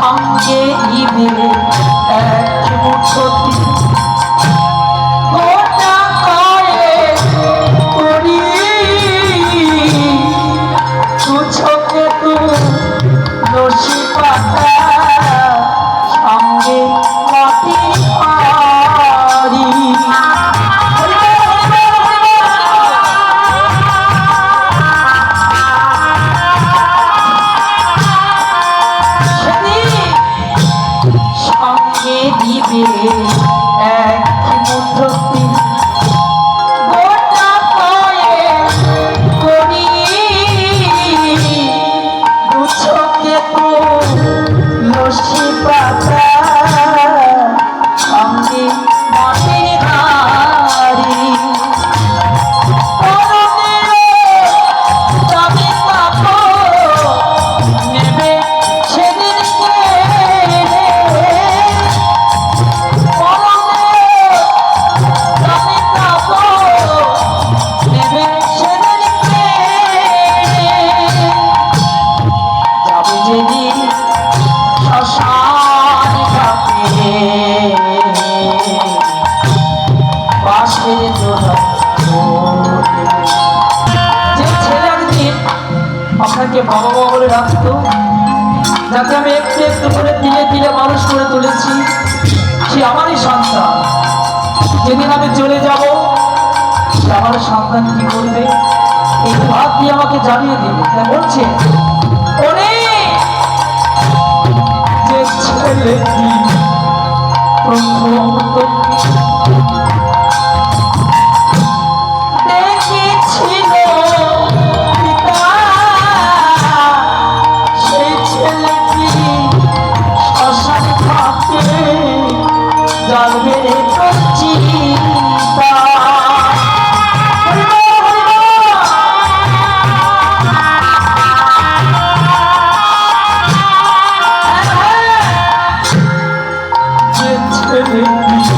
সঙ্গে দিবে এক মুঠোতি গোটা কয়েক আপনাকে বাবা মা বলে রাখতো। যাকে আমি একটু একটু করে তিলে দিলে মানুষ করে তুলেছি, সে আমারই সন্তান। যেদিন আমি চলে যাব, সে আমার সন্তান কি করবে? এই ভাত দিয়ে আমাকে জানিয়ে দিবে? বলছে Thank you.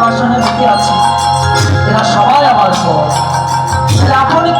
আমার সঙ্গে আছে। এরা সবাই আমার পর আপনি